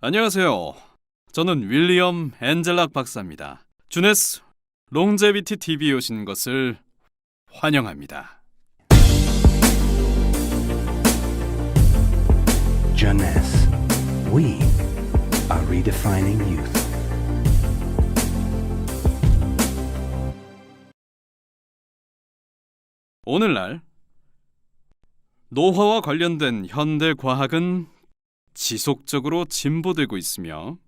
안녕하세요. 저는 윌리엄 앤젤락 박사입니다. 주네스 롱제비티 TV에 오신 것을 환영합니다. Jeunesse. We are redefining youth. 오늘날 노화와 관련된 현대 과학은 지속적으로 진보되고 있으며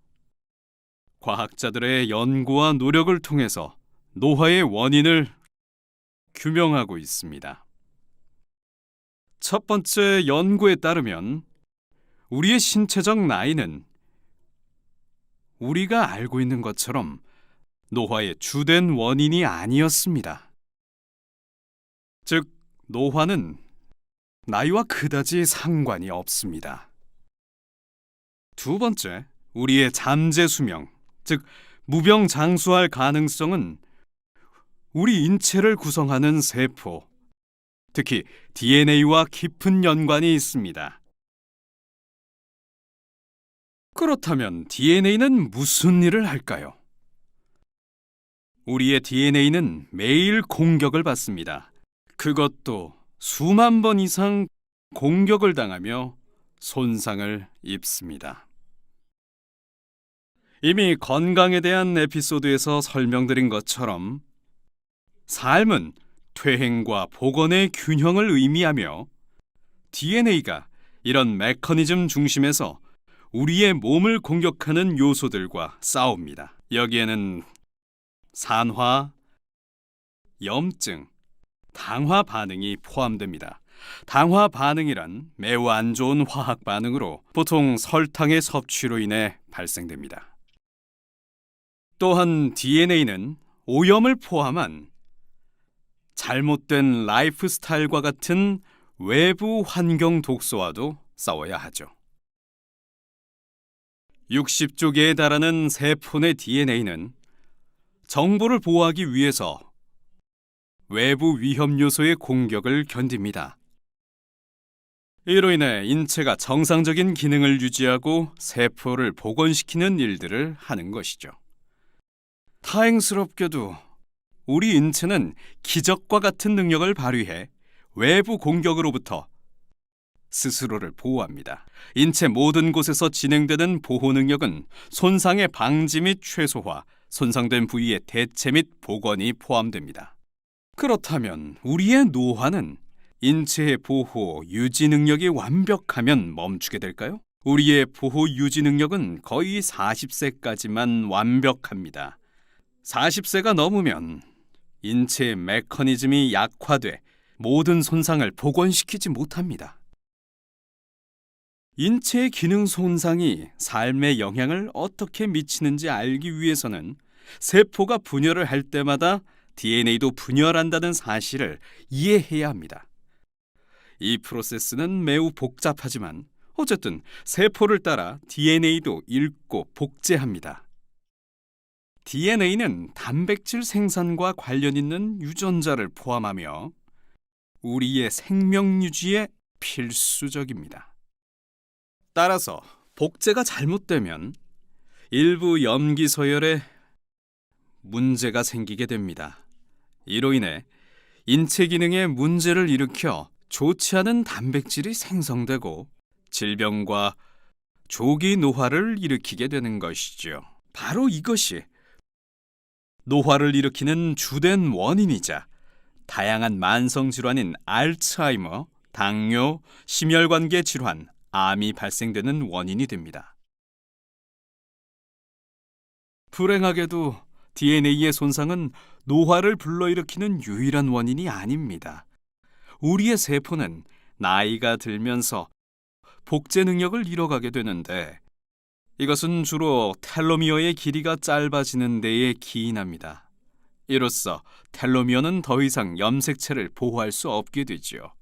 과학자들의 연구와 노력을 통해서 노화의 원인을 규명하고 있습니다. 첫 번째 연구에 따르면 우리의 신체적 나이는 우리가 알고 있는 것처럼 노화의 주된 원인이 아니었습니다. 즉, 노화는 나이와 그다지 상관이 없습니다. 두 번째, 우리의 잠재 수명, 즉 무병 장수할 가능성은 우리 인체를 구성하는 세포, 특히 DNA와 깊은 연관이 있습니다. 그렇다면 DNA는 무슨 일을 할까요? 우리의 DNA는 매일 공격을 받습니다. 그것도 수만 번 이상 공격을 당하며 손상을 입습니다. 이미 건강에 대한 에피소드에서 설명드린 것처럼 삶은 퇴행과 복원의 균형을 의미하며 DNA가 이런 메커니즘 중심에서 우리의 몸을 공격하는 요소들과 싸웁니다. 여기에는 산화, 염증, 당화 반응이 포함됩니다. 당화 반응이란 매우 안 좋은 화학 반응으로 보통 설탕의 섭취로 인해 발생됩니다. 또한 DNA는 오염을 포함한 잘못된 라이프 스타일과 같은 외부 환경 독소와도 싸워야 하죠. 60조 개에 달하는 세포 내 DNA는 정보를 보호하기 위해서 외부 위험 요소의 공격을 견딥니다. 이로 인해 인체가 정상적인 기능을 유지하고 세포를 복원시키는 일들을 하는 것이죠. 다행스럽게도 우리 인체는 기적과 같은 능력을 발휘해 외부 공격으로부터 스스로를 보호합니다. 인체 모든 곳에서 진행되는 보호 능력은 손상의 방지 및 최소화, 손상된 부위의 대체 및 복원이 포함됩니다. 그렇다면 우리의 노화는 인체의 보호 유지 능력이 완벽하면 멈추게 될까요? 우리의 보호 유지 능력은 거의 40세까지만 완벽합니다. 40세가 넘으면 인체의 메커니즘이 약화돼 모든 손상을 복원시키지 못합니다. 인체의 기능 손상이 삶에 영향을 어떻게 미치는지 알기 위해서는 세포가 분열을 할 때마다 DNA도 분열한다는 사실을 이해해야 합니다. 이 프로세스는 매우 복잡하지만 어쨌든 세포를 따라 DNA도 읽고 복제합니다. DNA는 단백질 생산과 관련 있는 유전자를 포함하며 우리의 생명 유지에 필수적입니다. 따라서 복제가 잘못되면 일부 염기 서열에 문제가 생기게 됩니다. 이로 인해 인체 기능에 문제를 일으켜 좋지 않은 단백질이 생성되고 질병과 조기 노화를 일으키게 되는 것이죠. 바로 이것이 노화를 일으키는 주된 원인이자 다양한 만성 질환인 알츠하이머, 당뇨, 심혈관계 질환, 암이 발생되는 원인이 됩니다. 불행하게도 DNA의 손상은 노화를 불러일으키는 유일한 원인이 아닙니다. 우리의 세포는 나이가 들면서 복제 능력을 잃어가게 되는데 이것은 주로 텔로미어의 길이가 짧아지는 데에 기인합니다. 이로써 텔로미어는 더 이상 염색체를 보호할 수 없게 되지요.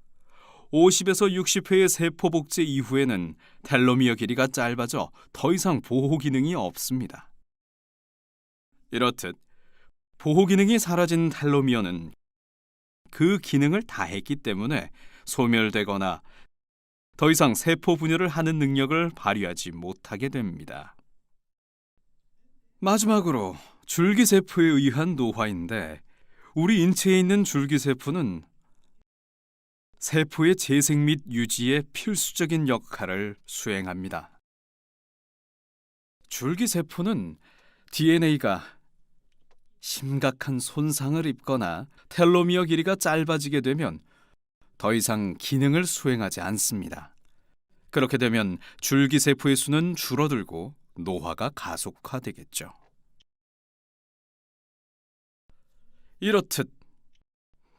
50에서 60회의 세포 복제 이후에는 텔로미어 길이가 짧아져 더 이상 보호 기능이 없습니다. 이렇듯 보호 기능이 사라진 텔로미어는 그 기능을 다했기 때문에 소멸되거나 더 이상 세포 분열을 하는 능력을 발휘하지 못하게 됩니다. 마지막으로 줄기세포에 의한 노화인데 우리 인체에 있는 줄기세포는 세포의 재생 및 유지에 필수적인 역할을 수행합니다. 줄기세포는 DNA가 심각한 손상을 입거나 텔로미어 길이가 짧아지게 되면 더 이상 기능을 수행하지 않습니다. 그렇게 되면 줄기세포의 수는 줄어들고 노화가 가속화되겠죠. 이렇듯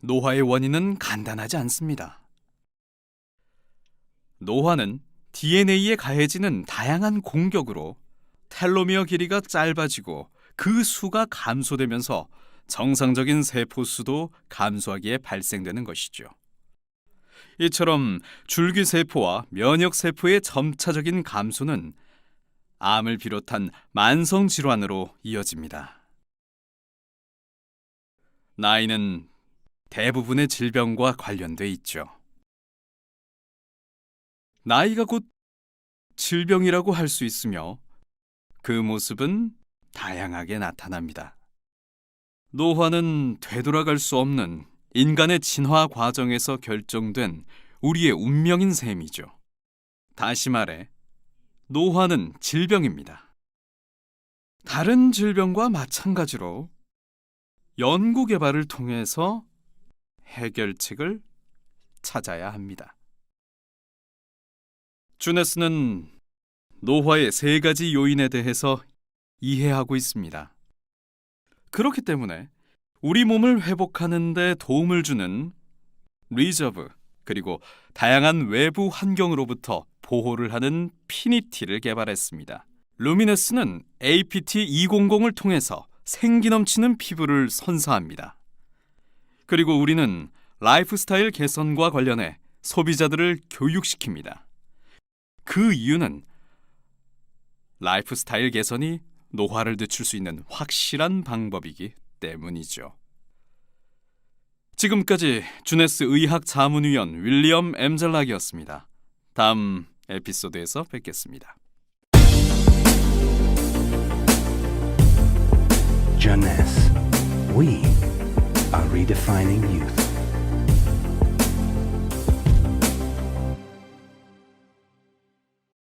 노화의 원인은 간단하지 않습니다. 노화는 DNA에 가해지는 다양한 공격으로 텔로미어 길이가 짧아지고 그 수가 감소되면서 정상적인 세포 수도 감소하기에 발생되는 것이죠. 이처럼 줄기세포와 면역세포의 점차적인 감소는 암을 비롯한 만성 질환으로 이어집니다. 나이는 대부분의 질병과 관련돼 있죠. 나이가 곧 질병이라고 할 수 있으며 그 모습은 다양하게 나타납니다. 노화는 되돌아갈 수 없는 인간의 진화 과정에서 결정된 우리의 운명인 셈이죠. 다시 말해, 노화는 질병입니다. 다른 질병과 마찬가지로 연구 개발을 통해서 해결책을 찾아야 합니다. 주네스는 노화의 세 가지 요인에 대해서 이해하고 있습니다. 그렇기 때문에 우리 몸을 회복하는 데 도움을 주는 리저브 그리고 다양한 외부 환경으로부터 보호를 하는 피니티를 개발했습니다. 루미네스는 APT-200을 통해서 생기 넘치는 피부를 선사합니다. 그리고 우리는 라이프스타일 개선과 관련해 소비자들을 교육시킵니다. 그 이유는 라이프스타일 개선이 노화를 늦출 수 있는 확실한 방법이기 때문이죠. 지금까지 주네스 의학 자문위원 윌리엄 엠젤락이었습니다. 다음 에피소드에서 뵙겠습니다. Jeunesse. We are redefining youth.